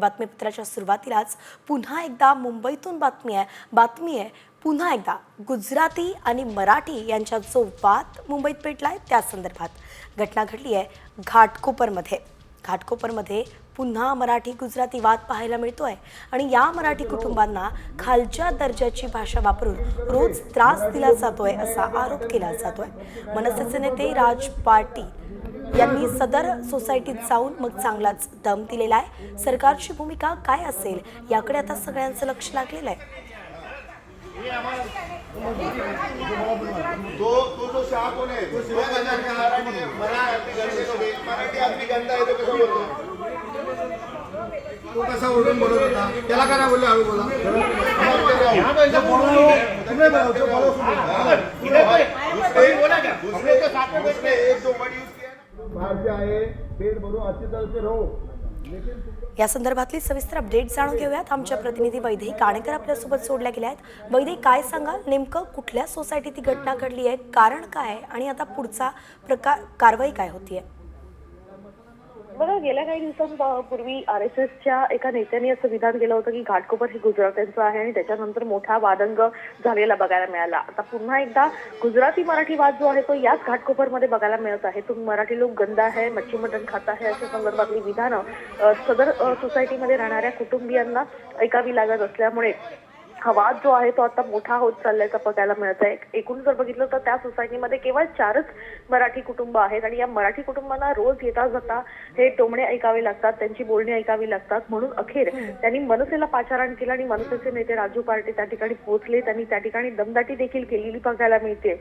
बातमीपत्राच्या सुरुवातीलाच पुन्हा एकदा मुंबईतून बातमी आहे. बातमी आहे पुन्हा एकदा गुजराती आणि मराठी यांच्यात जो वाद मुंबईत पेटला आहे त्या संदर्भात. घटना घडली आहे घाटकोपरमध्ये. घाटकोपरमध्ये पुन्हा मराठी गुजराती वाद पाहायला मिळतो आहे आणि या मराठी कुटुंबांना खालच्या दर्जाची भाषा वापरून रोज त्रास दिला जातोय असा आरोप केला जातोय मनसेचे नेते राज पाटील यांनी सदर सोसायटीत जाऊन मग चांगलाच दम दिलेला आहे सरकारची भूमिका काय असेल याकडे आता सगळ्यांचं लक्ष लागलेलं आहे तो तो जो शाह कोण आहे तो मराठी मराठी आपली गंदा आहे तो कसं बोलतो असा ओरडून बोलत होता? त्याला काय नाही बोलले हळू बोला. या संदर्भातली सविस्तर अपडेट जाणून घेऊयात. आमच्या प्रतिनिधी वैदेही काणेकर आपल्यासोबत सोडल्या गेल्या आहेत वैदेही काय सांगाल? नेमकं कुठल्या सोसायटीत ही घटना घडली आहे? कारण काय आहे? आणि आता पुढचा प्रकार कारवाई काय होती आहे बघा गेल्या काही दिवसांपूर्वी आर एस एसच्या एका नेत्याने असं विधान केलं होतं की घाटकोपर हे गुजरात्यांचं आहे आणि त्याच्यानंतर मोठा वादंग झालेला बघायला मिळाला. आता पुन्हा एकदा गुजराती मराठी वाद जो आहे तो याच घाटकोपरमध्ये बघायला मिळत आहे. तुम्ही मराठी लोक गंदा आहे मच्छी मटण खात आहे अशा संदर्भातली विधानं सदर सोसायटीमध्ये राहणाऱ्या कुटुंबियांना ऐकावी लागत असल्यामुळे हा वाद जो आहे तो आता मोठा होत चालल्याचं बघायला मिळत आहे एकूण जर बघितलं तर त्या सोसायटीमध्ये केवळ चारच मराठी कुटुंब आहेत आणि या मराठी कुटुंबांना रोज येता जाता हे टोमणे ऐकावे लागतात त्यांची बोलणी ऐकावी लागतात. म्हणून अखेर त्यांनी मनसेला पाचारण केलं आणि मनसेचे नेते राजू पार्टे त्या ठिकाणी पोहोचले. त्यांनी त्या ठिकाणी दमदाटी देखील केलेली बघायला मिळते.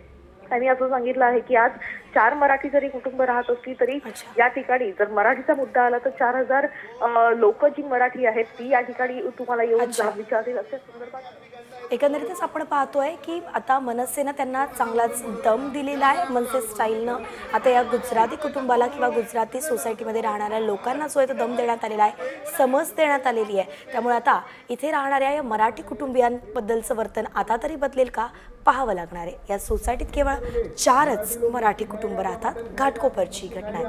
त्यांनी असं सांगितलं आहे की आज चार मराठी जरी कुटुंब राहत असली तरी. या ठिकाणी जर मराठीचा मुद्दा आला तर चार हजार लोक जी मराठी आहेत ती या ठिकाणी तुम्हाला येऊन विचारतील अशा संदर्भात एकंदरीतच आपण पाहतोय की आता मनसेनं त्यांना चांगलाच दम दिलेला आहे मनसे स्टाईलनं. आता या गुजराती कुटुंबाला किंवा गुजराती सोसायटीमध्ये राहणाऱ्या लोकांना जो आहे तो दम देण्यात आलेला आहे समज देण्यात आलेली आहे. त्यामुळे आता इथे राहणाऱ्या या मराठी कुटुंबियांबद्दलचं वर्तन आता तरी बदलेल का? पाहावं लागणार आहे. या सोसायटीत केवळ चारच मराठी कुटुंब राहतात. घाटकोपरची घटना आहे.